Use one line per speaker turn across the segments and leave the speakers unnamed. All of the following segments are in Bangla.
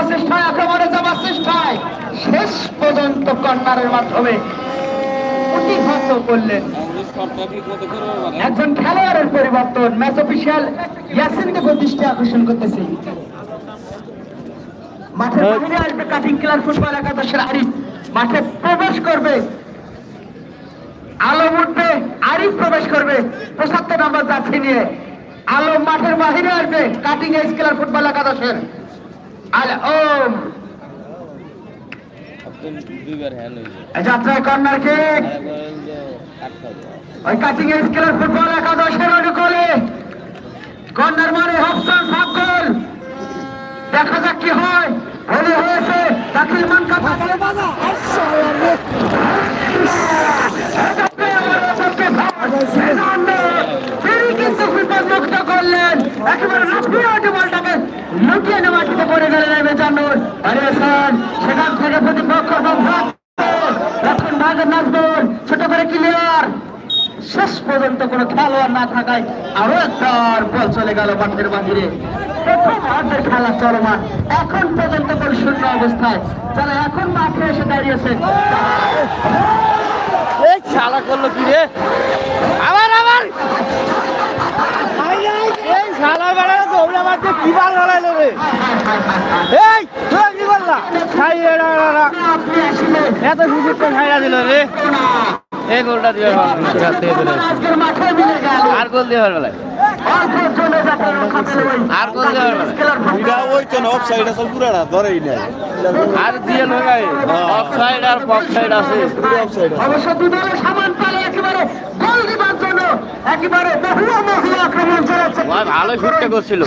প্রচেষ্টায় আক্রমণে যাবার চেষ্টায় শেষ পর্যন্ত কর্নারের মাধ্যমে প্রতিহত করলেন। একজন খেলোয়াড়ের পরিবর্তন ম্যাচ অফিসিয়াল ইয়াসিনকে দৃষ্টি আকর্ষণ করতেছি। মাঠের বাইরে আসবে কাটিং ক্লার ফুটবল একাদশের আরিফ। মাঠে প্রবেশ করবে। আলো উঠবে আরিফ প্রবেশ করবে। পঁচাত্তর নম্বর যাচ্ছি নিয়ে আলো মাঠের বাহিরে আসবে কাটিং এজ ক্লার ফুটবল একাদশের। আল ওম।
হয়েছে
যাত্রায় কর্নার কিক ওই কাটিং এজ ক্লার ফুটবল একাদশের অনুকূলে কর্নার মানে দেখা যাক কি হয়। হলে হয়েছে দাখিল মান কথা। লুকিয়ে সেখান থেকে ছোট করে শেষ পর্যন্ত কোনো খেলোয়াড় না থাকায় আরও একবার বল চলে গেল মাঠের বাহিরে। প্রথম হাতের খেলা চলমান। এখন পর্যন্ত বল শূন্য অবস্থায়। যারা এখন মাঠে এসে দাঁড়িয়েছে
এই শালা করল কি রে? আবার আবার! শালা বেড়া দৌড়ে মারতে কি বার লড়াইলো রে এই তুই কি করলা? খাই এরা এরা
আপনি আসলে
এত সুযোগ খাইয়া দিল রে। এই গোলটা দিয়ে
আজকের মাঠে মিলে গেল।
আর গোল দিয়ে আর গোল
তো অফ সাইড
আর দিয়ে লোকাই অফ সাইড আর পপ সাইড আছে।
অবশ্য দুদলের সামান পালে একেবারে গোল দিবার জন্য একেবারে বহু মহিলা আক্রমণ চালাচ্ছে
ভালো শুটটা করছিল।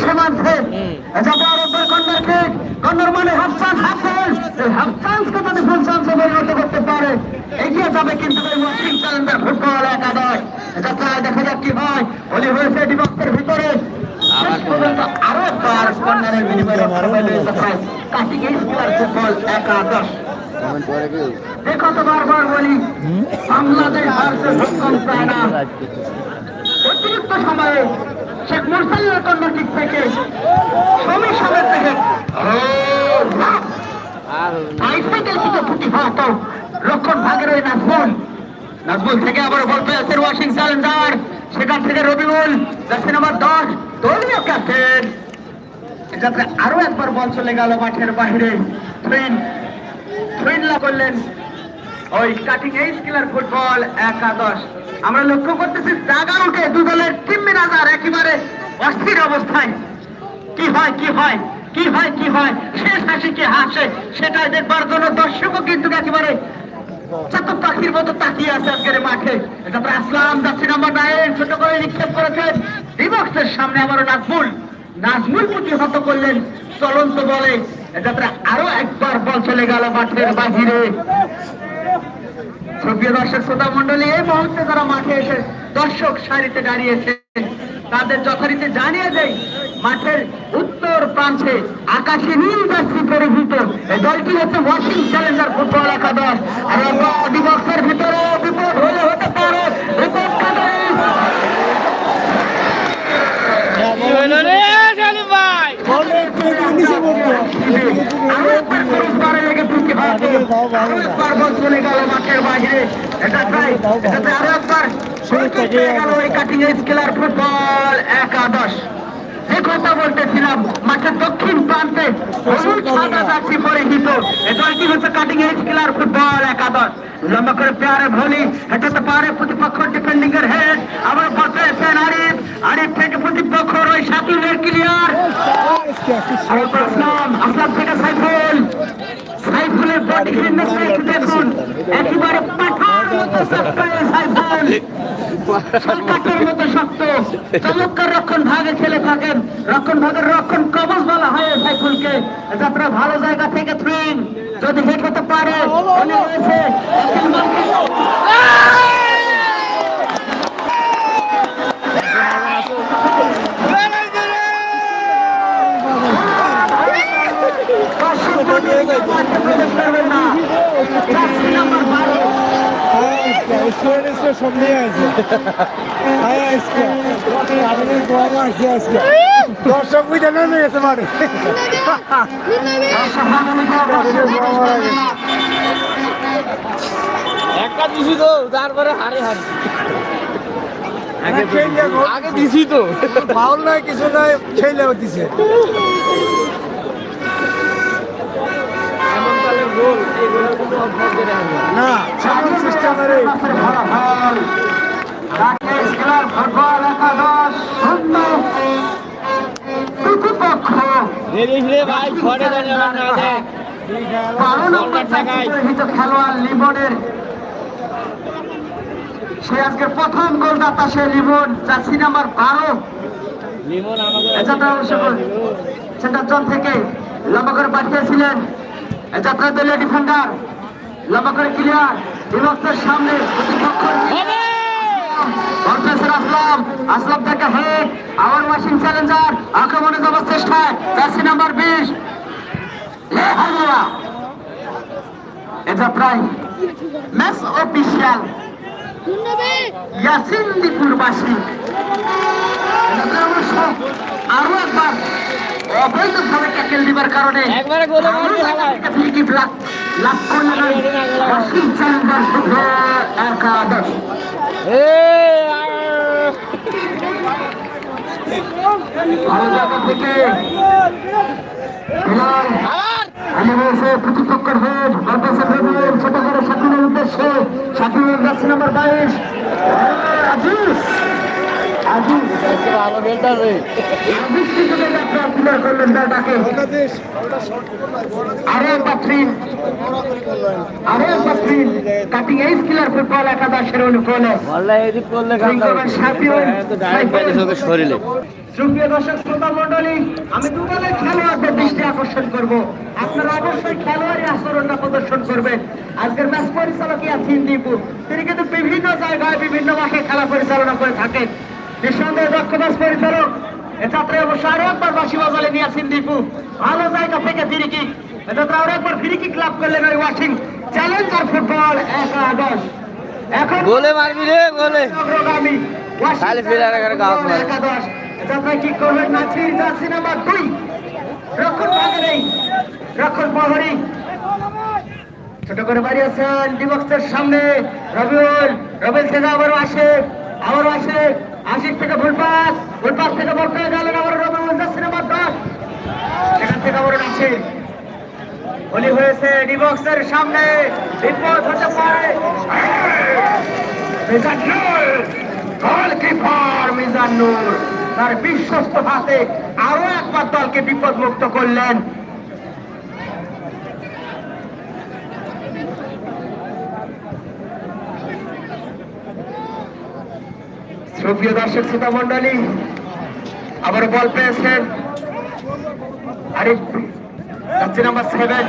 কিক মানে হাফ চান্স হাফ চান্স এই হাফ চান্সকে যদি ফুল চান্সে পরিণত করতে পারে এগিয়ে যাবে কিন্তু এই ওয়াশিং চ্যালেঞ্জার ফুটবল একাদশ। যাত্রায় দেখা যাক কি হয়। হলি হয়েছে ডিবক্সের ভিতরে। আরও একবার কর্নারের বিনিময়ে রক্ষা পেল এই যাত্রায় কাটিং এই ফুটবল একাদশ। দেখো তো বারবার বলি বাংলাদেশ ভারতের সক্ষম না? অতিরিক্ত সময়ে শেখ মুরসাল্লাহ কর্ণাটিক থেকে সমীর সমেত থেকে বাইসাইকেল থেকে ফুটি হত লক্ষণ ভাগের ওই থেকে আবার বল পেয়েছেন ওয়াশিং চ্যালেঞ্জার সেখান থেকে রবিউল, জার্সি নাম্বার দশ, দলীয় ক্যাপ্টেন। যাতে আরও একবার বল চলে গেল মাঠের বাহিরে। থ্রিন থ্রিন লাভ করলেন। ওই কাটিং এইজ কিলার ফুটবল একাদশ। আমরা লক্ষ্য করতেছি জাগা উঠে দু দলের টিম ম্যানেজার একেবারে অস্থির অবস্থায়। কি হয় কি হয় কি হয় কি হয়? শেষ হাসি কি হাসে? সেটাই দেখবার জন্য দর্শকও কিন্তু একেবারে চাতক পাখির মতো তাকিয়ে আছে আজকের মাঠে। তারপরে আসলাম, যাচ্ছি নাম্বার নাইন ছোট করে নিক্ষেপ করেছেন বিবক্সের সামনে আবারও নাজমুল। নাজমুল প্রতিহত করলেন চলন্ত বলে। তারপরে আরও একবার বল চলে গেল মাঠের বাহিরে। সুপ্রিয় দর্শক, শ্রোতা মন্ডলী এই মুহূর্তে যারা মাঠে এসে দর্শক সারিতে দাঁড়িয়েছে, তাদের যথারীতি জানিয়ে দেয় মাঠের উত্তর প্রান্তে আকাশে নীল জার্সি পরিভূত দলটি হচ্ছে ওয়াশিং চ্যালেঞ্জার ফুটবল একাদশ আর অধিবক্সের ভিতরে বিপদ হলে হতে পারে বিপদ কাটে।
কি হইল রে সালিম ভাই
আরও একবার পুরস্কারে লেগে তুলতে হবে। আরও একবার বল চলে গেল মাঠের বাইরে। এটা প্রায়- এটাতে আরও একবার সুযোগ পেয়ে গেল ওই cutting edge killer ফুটবল একাদশ। যে কথা বলতেছিলাম মাঠের দক্ষিণ প্রান্তে হলুদ সাদা জার্সি পরিহিত এই দলটি হচ্ছে কাটিং এজ কিলার ফুটবল একাদশ লম্বা করে পেয়ারে ভলি হেঁটাতে পারে প্রতিপক্ষ ডিফেন্ডিং এর হেড আবার বসেছেন আরিফ আরিফ থেকে প্রতিপক্ষর ওই সাকিবের ক্লিয়ার আসলাম আসলাম থেকে দেখুন একেবারে পাঠার মতো সরকারের মতো শক্ত। চমৎকার রক্ষণ ভাগে খেলে থাকেন। রক্ষণ ভাগের রক্ষণ কবচ বলা হয় সাইফুলকে। যাত্রা ভালো জায়গা থেকে থ্রিন যদি হেট হতে পারে মনে হয়েছে দর্শক মণ্ডলী মাঠে প্রবেশ করবেন না। জার্সি নাম্বার বারো
সব নিয়ে আছে আয়া আজকে আমাদের দোয়া আসছে আজকে দর্শক বুঝে নেমে গেছে মাঠে
একটা দিছি তো তারপরে হারে হারি।
আগে
আগে দিছি তো।
ফাউল নাই কিছু নাই ছেলে দিছে।
এমন গোল। এই গোল কিন্তু অফসাইড করে হারবে
না সামন সিস্টেমের
রাকেশ খেলার ফুটবল একাদশ শূন্য প্রতিপক্ষ
রে রে ভাই ঘরে দাঁড়িয়ে আমার না দেখ
বারো নম্বর খেলোয়াড় লিমনের সে আজকে প্রথম গোলদাতা সে লিমন জার্সি নাম্বার বারো সেন্টার জন থেকে লম্বা করে পাঠিয়েছিলেন। এ যাত্রা দলীয় ডিফেন্ডার লম্বা করে ক্লিয়ার বিভক্তের সামনে প্রতিপক্ষ আসলাম। আসলাম থেকে হেড আবার ওয়াশিং চ্যালেঞ্জার আক্রমণে যাবার চেষ্টায়। জার্সি নাম্বার বিশ। লে হালুয়া এ যাত্রায় ম্যাচ অফিসিয়াল ইয়াসিন দীপুরবাসী। আরও একবার অবৈধভাবে ট্যাকেল দিবার কারণে লাভ করলেন ওই ওয়াশিং চ্যালেঞ্জার একাদশ প্রতিপক্ষের হেড বারবাসা ভেবেন ছোট করে শাকিলের উদ্দেশ্যে যাচ্ছে নাম্বার বাইশ।
শরীরে
সুপ্রিয় দর্শক, শ্রোতা মন্ডলী আমি দুদলের খেলোয়াড়দের দৃষ্টি আকর্ষণ করব। আপনারা অবশ্যই খেলোয়াড়ি আচরণটা প্রদর্শন করবেন। আজকের ম্যাচ পরিচালক ইয়াসিন দীপু। তিনি কিন্তু বিভিন্ন জায়গায়, বিভিন্ন মাঠে খেলা পরিচালনা করে থাকেন। নিঃসন্দেহে দক্ষ ম্যাচ পরিচালক এ যাত্রায় অবশ্য আরও একবার বাসি বাজালেন ইয়াসিন দীপু। ভালো জায়গা থেকে ফিরি কিক এযাত্রা আরও একবার ফিরি কিক লাভ করলেন ওই ওয়াশিং চ্যালেঞ্জার ফুটবল একাদশ এখন
গোলে মারবি রে গোলে।
অগ্রগামী
খালি গাছ মারে।
একাদশ কি করবেন? নাছির জার্সি নাম্বার দুই। রক্ষণ ভাগের রক্ষণ প্রহরী। ছোট করে বাড়ি আছেন ডিবক্সের সামনে। রবিউল রবিউল থেকে আবারও আসে আবারও আসে। আশিক থেকে ভুলপাস ভুলপাস থেকে বল পেয়ে গেলেন আবার রবিউল জার্সি নাম্বার দশ। সেখান থেকে আবারও আসে বলি হয়েছে ডিবক্সের সামনে বিপদ হতে পারে তার বিশ্বস্ত হাতে আরও একবার দলকে বিপদ মুক্ত করলেন। সুপ্রিয় দর্শক শ্রোতা মন্ডলী আবার বল পেয়েছেন যাচ্ছে নাম্বার সেভেন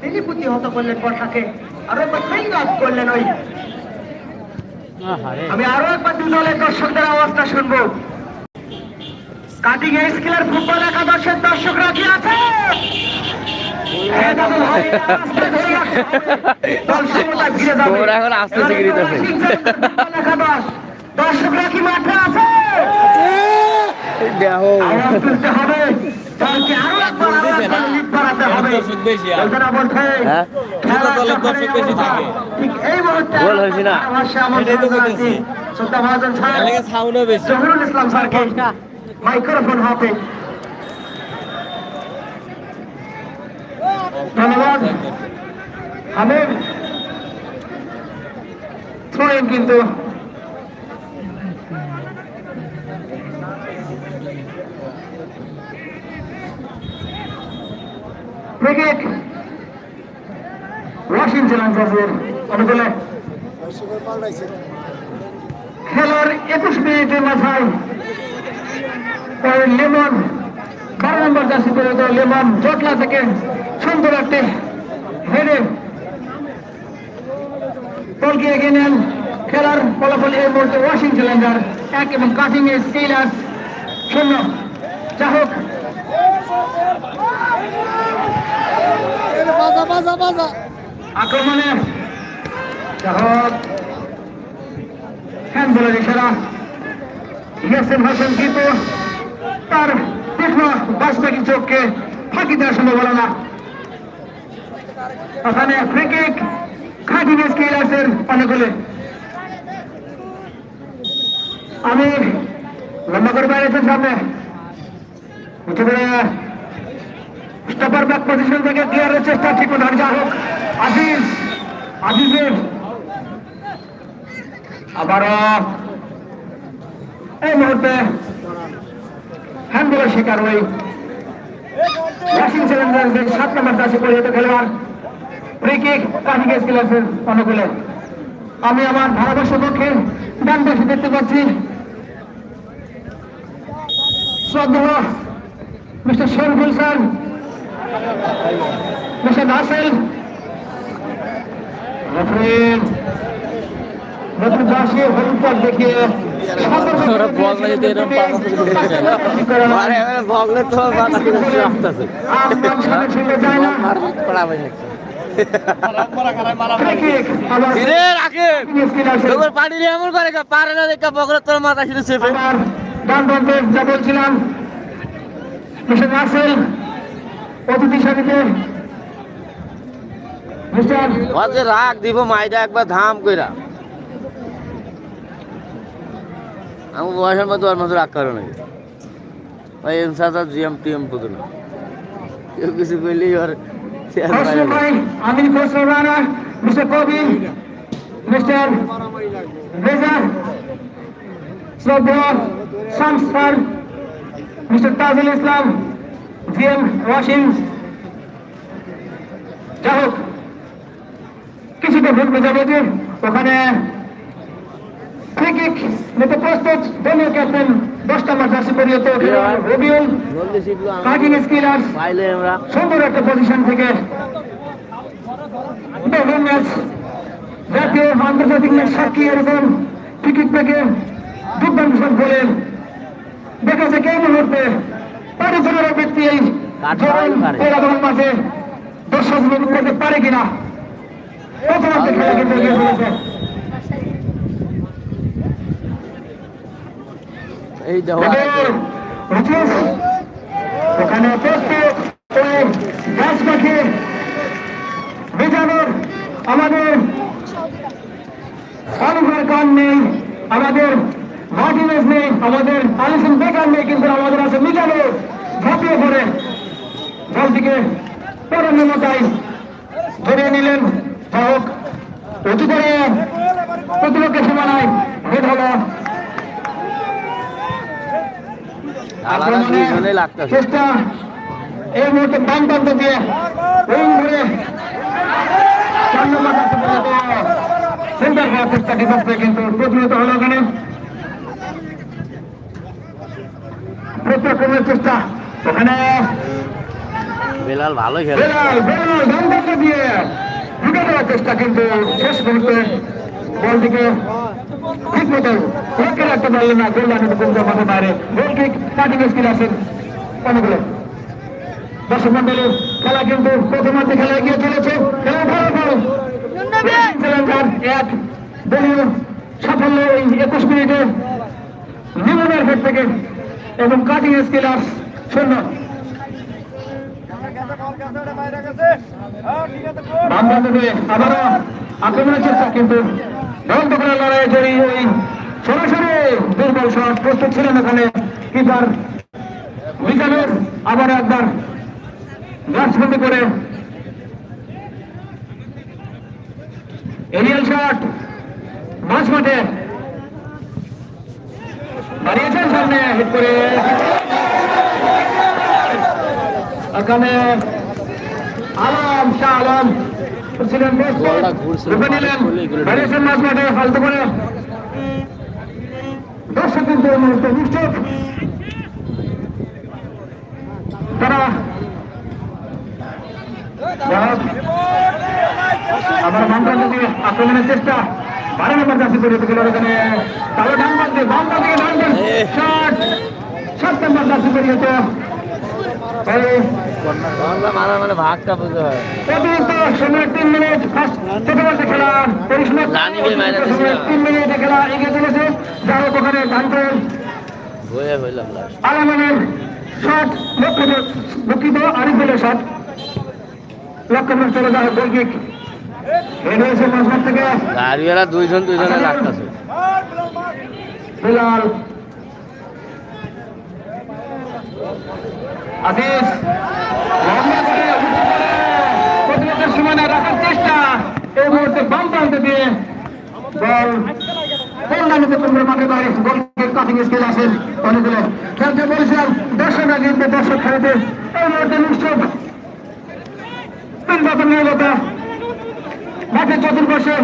তিনি প্রতিহত করলেন আরও একবার আপ করলেন ওই। আমি আরও একবার দু দলের দর্শকদের আওয়াজটা শুনব। কাটিং এজ খেলার ফুটবল একাদশের দর্শকরা কি আছে
তোমরা এখন আস্তে সিগড়ি দেবে।
দর্শকরা কি মাঠে আছে
দেখো
হবে
হ্যাঁ? গোল হয়েছে না? এটাই তো বলতেছি। সাউন্ডও বেশি
জহুরুল ইসলাম স্যারকে মাইক্রোফোন হাতে ধন্যবাদ। হামিদ থ্রোইন কিন্তু। ক্রিকেট। ওয়াশিং চ্যালেঞ্জার্সের অনুকূলে। খেলার একুশ মিনিটের মাথায় লেমন। বারো নম্বর জার্সি করে লেমন, জটলা থেকে। সুন্দর একটি হেডে বলকে এগিয়ে নেন। খেলার ফলাফল এই মুহূর্তে ওয়াশিং ল্যান্ডার এক এবং কাটিং এ স্টিলার্স শূন্য। যা হোক।
আক্রমণে। যা হোক। হ্যান্ড বলের ইশারা। ইয়াসিম হাসান কিন্তু তার তীক্ষ্ণ বাসপাকি চোখকে ফাঁকি দেওয়া সম্ভব হলো না ওখানে ফ্রি কিক খাঁটি স্কিলার্সের অনুকূলে আমি লম্বা করে বাইরেছেন সামনে। স্টপার ব্যাক পজিশন থেকে ক্লিয়ারের চেষ্টা, ঠিক মতো যা হোক, আজিজ, আজিজের আবারও এই মুহূর্তে হ্যান্ডবলের শিকার ওই ওয়াশিং চ্যালেঞ্জার্সের সাত নম্বর চাষে পরিণত খেলোয়াড়। ফ্রি কিক কাহিকে অনুকূলে। আমি আমার ধারাভাষ্য পক্ষে ডান পাশে দেখতে পাচ্ছি। শ্রদ্ধা mister Sharful sir mister Nasel রেফারির নতুন দাসী হলুদ কার্ড দেখিয়ে
ওরা বগলে যদি এরকম পাতা যায়। আরে বগলে তো মাথা আসতেছে।
আমদাম সামনে ছেড়ে যায় না। Free kick, আবার
কিরে রাখে তোর পানি এমন করে পারে না দেখা বগলে তোর মাথা শুধু চেপে
ডান প্রান্তে যা বলছিলাম মিস্টার রাসেল অতিথি সারিতে। মিস্টার
ওকে দিব মাইটা একবার ধাম কইরা। আমি বয়সের মধ্যে ওর মধ্যে রাগ করে নাকি ওই এমসাদা জিএম টিএম পুতুল কেউ কিছু কইলেই ওর বাইরে
খসরু রানা মিস্টার কবি মিস্টার রেজা শ্রদ্ধ সংস্থার মিস্টার তাজুল ইসলাম জিএম ওয়াসিম যা হোক কিছুতে ভুল বোঝাবুঝি ওখানে ফ্রিকিক নিতে প্রস্তুত দলীয় ক্যাপ্টেন দশ নম্বর জার্সি পরিহিত রবিউল কাটিং স্কিলার্স। সুন্দর একটা পজিশন থেকে ম্যাচ জাতীয় আন্তর্জাতিক ম্যাচ সাক্ষী এরকম টিকিট থেকে দুর্দান্ত সব বলেন দেখা যাক এই মুহূর্তে? পারে কোনো ব্যক্তি এই জরুন মাঝে দর্শক করতে পারে কিনা? প্রথমার্ধে খেলা কিন্তু এগিয়ে চলেছে।
এই
রচিস ওখানে প্রস্তুত আমাদের অলিভার খান নেই, আমাদের মার্টিনেস নেই আমাদের আলিসন বেকার নেই, কিন্তু আমাদের আছে মিজানো ঝাঁপিয়ে পড়ে। বলটিকে পরমতাই ধরিয়ে নিলেন। যা হোক উঁচু করে প্রতিপক্ষের সীমানায় হেড হলো
লাগতেছে।
চেষ্টা এই মুহূর্তে বাম প্রান্ত দিয়ে উইং ঘুরে সেন্টার করার চেষ্টা ডিফেন্সে কিন্তু প্রতিহত হলো ওখানে প্রত্যাক্রমের চেষ্টা ওখানে
বেলাল ভালো খেলে।
বেলাল বেলাল বাম প্রান্ত দিয়ে ঢুকে দেওয়ার চেষ্টা কিন্তু শেষ মুহূর্তে বলটিকে ঠিক মতো রক্ষে রাখতে পারলেন না গোল লাইনের কোন মাঠে বাইরে। গোল কিক কাটিং স্কিল আছেন অনুগুলো দর্শক মন্ডলী খেলা কিন্তু প্রথমার্ধে খেলা এগিয়ে চলেছে। খেলা ভালো ভালো চ্যালেঞ্জার এক দলীয় সাফল্য এই একুশ মিনিটে নিমনের হেড থেকে এবং কাটিং স্কিলার্স শূন্য। আবারও আক্রমণের চেষ্টা কিন্তু দন্ত করার লড়াই জড়ি ওই সরাসরি দুর্বল শট প্রস্তুত ছিলেন ওখানে কিপার মিজানুর। আবার একবার গ্লাসবন্দি করে। এরিয়াল শট মাঝ মাঠে। বাড়িয়েছেন সামনে হিট করে। ওখানে আলম শাহ আলম। ছিলেন নিলেন। বাড়িয়েছেন মাঝ মাঠে ফালতু করে। দর্শক কিন্তু মুহূর্তে নিশ্চিত তারা আমার আবার বাম প্রান্ত আক্রমণের চেষ্টা। বারো নম্বর চাষি করে গেল ওখানে তাহলে ডান প্রান্তে, বাম প্রান্ত থেকে ডান শট সাত নম্বর চাষি এই
বাংলা মারা মানে ভাগটা বুঝতে হয়
সময় তিন মিনিট চতুর্থ খেলা
না।
তিন মিনিটে খেলা এগিয়ে চলেছে যার ওখানে ধানকল
হয়ে
আলামানের শট লক্ষ্য দুঃখিত আরিফুলের শট লক্ষ্য চলে যায় গোল হেড হয়েছে মাঝমাঠ থেকে
গাড়িওয়ালা দুইজন দুইজনে লাগতেছে।
বিলাল। আজিজ প্রতিরোধের চেষ্টা। এই মুহূর্তে বাম মাঠে কাটিং স্কেল আসেন অনেকগুলো খেলতে দর্শক দর্শক খেলাতে। এই মুহূর্তে নিশ্চয় চতুর্পাশে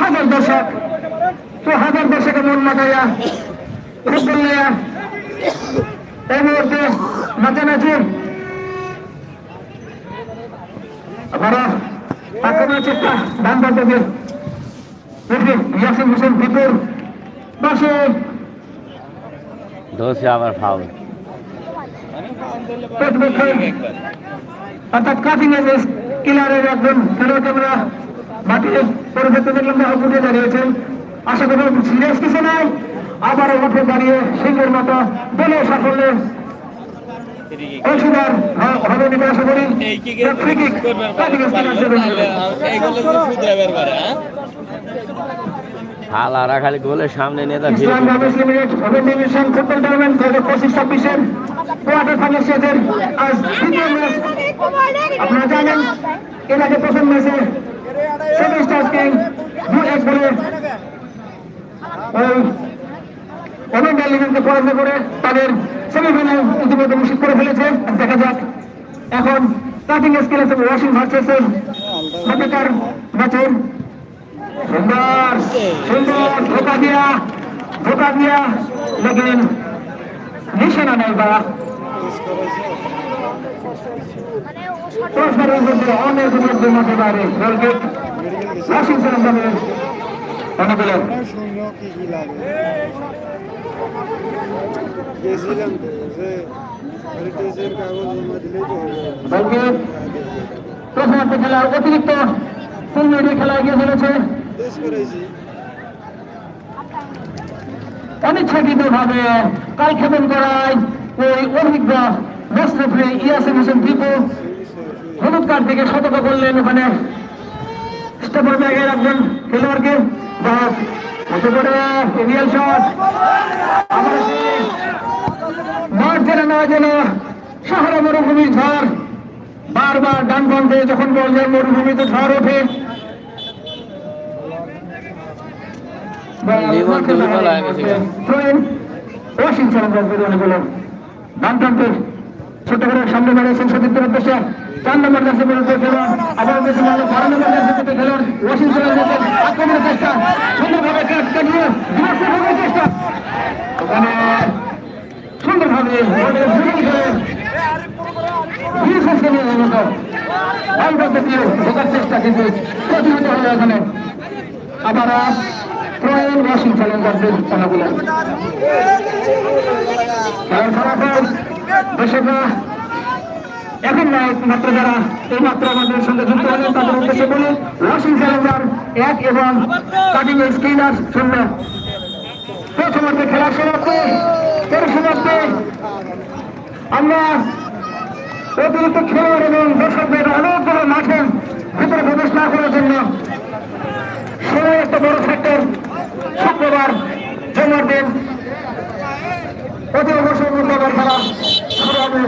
হাজার দর্শক। তো হাজার দর্শকের মন মাথাইয়া ফুটবল নিয়ে। এই মুহূর্তে নাচানাচি আবারও আক্রমণের চেষ্টা ডান প্রান্ত দিয়ে ইয়াসিন হোসেন বিপুল। পাশে
ধরছে আবার ফাউল
অর্থাৎ কাটিং এজ কিলারের একজন খেলোয়াড়কে আমরা মাঠে পরিবর্তে দেখলাম না উঠে দাঁড়িয়েছেন। আশা করি সিরিয়াস কিছু নাই। আবারও উঠে দাঁড়িয়ে সিংহের মতো বলে আশা কিলার
হালারা খালি গোলের সামনে নেতা
Islam Ramesh limited open division football tournament দু হাজার পঁচিশ ছাব্বিশের কোয়ার্টার ফাইনাল শেষের আজ দ্বিতীয় ম্যাচ আপনারা জানেন এর আগে প্রথম ম্যাচে সেভেন স্টার্স কিং দু এক বলে ওই অলিম্পিয়ান লিগকে করে তাদের সেমিফাইনাল ইতিমধ্যে নিশ্চিত করে ফেলেছে। দেখা যাক এখন কাটিং স্কিল আছে ওয়াশিং ভার্সেসের মধ্যকার ম্যাচের সুন্দর সুন্দর, ধোকা দিয়া ধোকা দিয়া লেকিন নিশানা নেই বা অনেক মধ্যে দলের
গেছিলাম যে হেরিটেজের কাগজ জমা দিলেই তো হবে
খেলার অতিরিক্ত তিন মিনিটের খেলা এগিয়ে চলেছে। অনিচ্ছাকৃত ভাবে কালক্ষেপণ করায় ওই অভিজ্ঞ মোস্তফি ইয়াসিন হোসেন দীপু হলুদ কার্ড থেকে সতর্ক করলেন ওখানে। স্টেপের ব্যাগের একজন খেলোয়াড়কে। শট মাঠ না যেন শহরে মরুভূমির ঝড় বারবার ডান যখন বল যায় মরুভূমিতে ঝড় ওঠে। ওয়াশিংটন ডান প্রান্তের ছোট করে সামনে দাঁড়িয়েছেন সতীর্থের উদ্দেশ্যে। চার নম্বর কাছে খেলোয়াড় আবার নম্বর কাছে খেলোয়াড় ওয়াশিংটন রাজবাড়ি আক্রমণের চেষ্টা। সুন্দরভাবে করার চেষ্টা। ওখানে সুন্দরভাবে ঢোকার চেষ্টা কিন্তু এখানে। আবার প্রয়াণ ওয়াশিং চ্যালেঞ্জারদের খেলাগুলো। এখন মাত্র যারা এই মাত্র আমাদের সঙ্গে যুক্ত হলেন তাদের উদ্দেশ্যে বলি, ওয়াশিং চ্যালেঞ্জার এক এবং কাটিং এজ শূন্য। প্রথমার্ধে খেলা সমাপ্তি এর সমাপ্তি। আমরা অতিরিক্ত খেলোয়াড় এবং দর্শকদের অনেকগুলো মাঠে ভিতরে প্রবেশ না করার জন্য সময় একটা বড় ফ্যাক্টর শুক্রবার জমার দিন অতি অবসর মূল্যবার খেলা শুরু হবে।